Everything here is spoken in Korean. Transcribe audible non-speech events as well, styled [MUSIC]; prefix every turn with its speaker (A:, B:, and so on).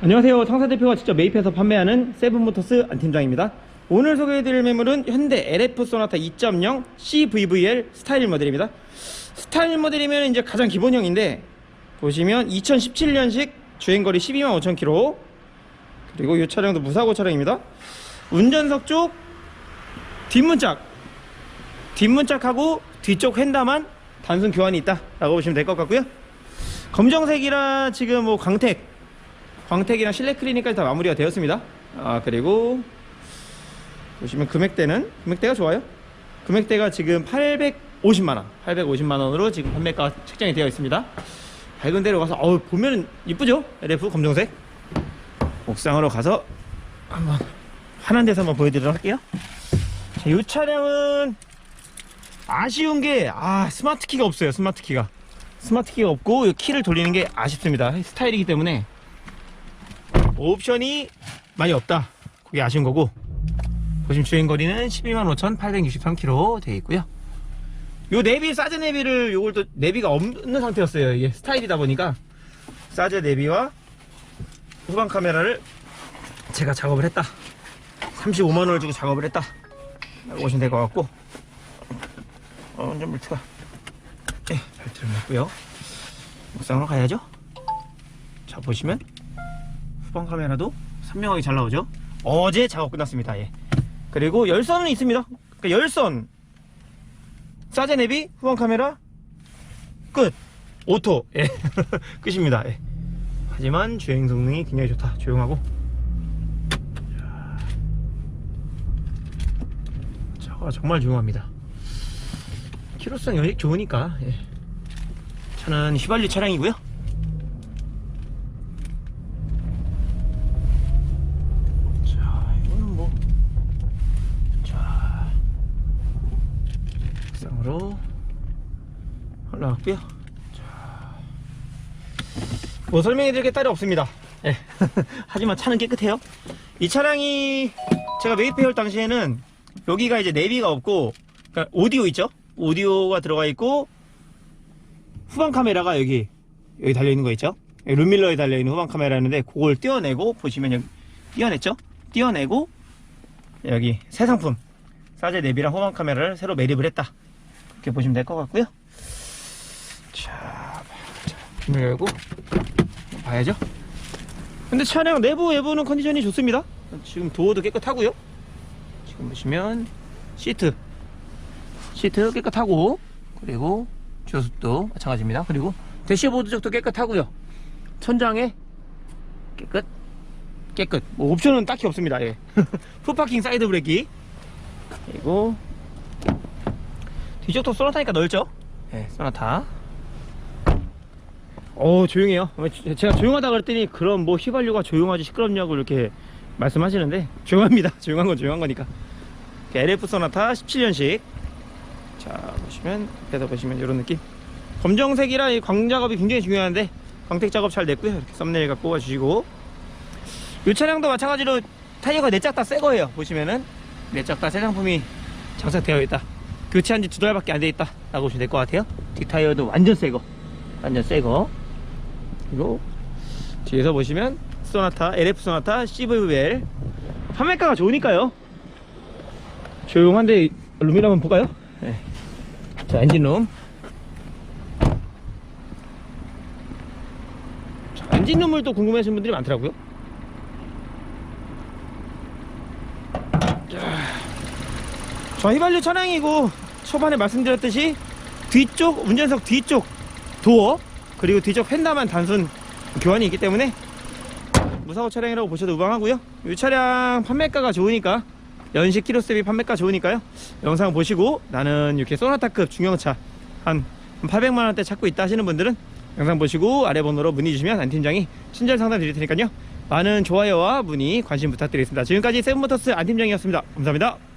A: 안녕하세요. 상사 대표가 직접 매입해서 판매하는 세븐모터스 안팀장입니다. 오늘 소개해드릴 매물은 현대 LF 소나타 2.0 CVVL 스타일 모델입니다. 스타일 모델이면 이제 가장 기본형인데 보시면 2017년식 주행거리 12만 5천 킬로 그리고 이 차량도 무사고 차량입니다. 운전석 쪽 뒷문짝 뒷문짝하고 뒤쪽 휀다만 단순 교환이 있다라고 보시면 될 것 같고요. 검정색이라 지금 뭐 광택 광택이랑 실내 클리닉까지 다 마무리가 되었습니다. 아 그리고 보시면 금액대는 금액대가 좋아요. 금액대가 지금 850만 원, 850만 원으로 지금 판매가 책정이 되어 있습니다. 밝은 데로 가서 어우 보면 이쁘죠? LF 검정색. 옥상으로 가서 한번 환한 데서 한번 보여드리도록 할게요. 자, 이 차량은 아쉬운 게 아 스마트 키가 없어요. 스마트 키가 스마트 키가 없고 이 키를 돌리는 게 아쉽습니다. 스타일이기 때문에 옵션이 많이 없다. 그게 아쉬운 거고. 보시면 주행거리는 125,863km 되어 있고요. 요 내비, 사제 내비를 요걸 또 내비가 없는 상태였어요. 이게 스타일이다 보니까 사제 내비와 후방 카메라를 제가 작업을 했다. 35만원을 주고 작업을 했다. 라고 보시면 될 것 같고. 어, 운전 물트가 예, 잘 들어갔고요. 옥상으로 가야죠. 자, 보시면 후방 카메라도 선명하게 잘 나오죠. 어제 작업 끝났습니다. 예. 그리고 열선은 있습니다. 그러니까 열선, 사제 내비, 후방 카메라 끝. 오토. 예. [LAUGHS] 끝입니다. 예. 하지만 주행 성능이 굉장히 좋다. 조용하고. 자, 차가 정말 조용합니다. 키로수는 좋으니까. 예. 차는 휘발유 차량이고요. 자, 이거는 뭐. 자. 옥상으로 올라갔고요. 자. 뭐 설명해 드릴 게 따로 없습니다. 예. [LAUGHS] 하지만 차는 깨끗해요. 이 차량이 제가 매입해 올 당시에는 여기가 이제 내비가 없고, 그러니까 오디오 있죠? 오디오가 들어가 있고, 후방 카메라가 여기, 여기 달려 있는 거 있죠? 여기 룸밀러에 달려 있는 후방 카메라였는데, 그걸 떼어내고, 보시면 여기, 떼어냈죠? 떼어내고, 여기 새 상품, 사제 내비랑 후방 카메라를 새로 매립을 했다. 이렇게 보시면 될 것 같고요. 문을 열고, 봐야죠. 근데 차량 내부 외부는 컨디션이 좋습니다. 지금 도어도 깨끗하고요. 지금 보시면 시트 시트 깨끗하고 그리고 조습도 마찬가지입니다. 그리고 대시보드 쪽도 깨끗하고요. 천장에 깨끗 깨끗. 뭐 옵션은 딱히 없습니다. 예. 풀파킹 사이드 브레이크 그리고 뒤쪽도 소나타니까 넓죠? 예, 소나타. 어 조용해요. 제가 조용하다 그랬더니 그럼 뭐 휘발유가 조용하지 시끄럽냐고 이렇게 말씀하시는데 조용합니다. [LAUGHS] 조용한 건 조용한 거니까. LF 소나타 17년식. 자 보시면 옆에서 보시면 이런 느낌. 검정색이라 이 광 작업이 굉장히 중요한데 광택 작업 잘 됐고요. 이렇게 썸네일 갖고 와주시고 이 차량도 마찬가지로 타이어가 네 짝 다 새 거예요. 보시면은 네 짝 다 새 상품이 장착되어 있다. 교체한 지 두 달밖에 안 돼 있다. 라고 보시면 될 것 같아요. 뒷 타이어도 완전 새 거. 완전 새 거. 그리고 뒤에서 보시면 소나타, LF 소나타 CVVL 판매가가 좋으니까요. 조용한데 룸이라 한번 볼까요? 네. 자 엔진룸. 자, 엔진룸을 또 궁금해하시는 분들이 많더라고요. 자, 자 휘발유 차량이고 초반에 말씀드렸듯이 뒤쪽 운전석 뒤쪽 도어 그리고 뒤쪽 펜다만 단순 교환이 있기 때문에 무사고 차량이라고 보셔도 무방하고요. 이 차량 판매가가 좋으니까 연식 키로수 대비 판매가 좋으니까요. 영상 보시고 나는 이렇게 소나타급 중형차 한 800만원대 찾고 있다 하시는 분들은 영상 보시고 아래 번호로 문의 주시면 안 팀장이 친절 상담 드릴 테니까요. 많은 좋아요와 문의 관심 부탁드리겠습니다. 지금까지 세븐모터스 안 팀장이었습니다. 감사합니다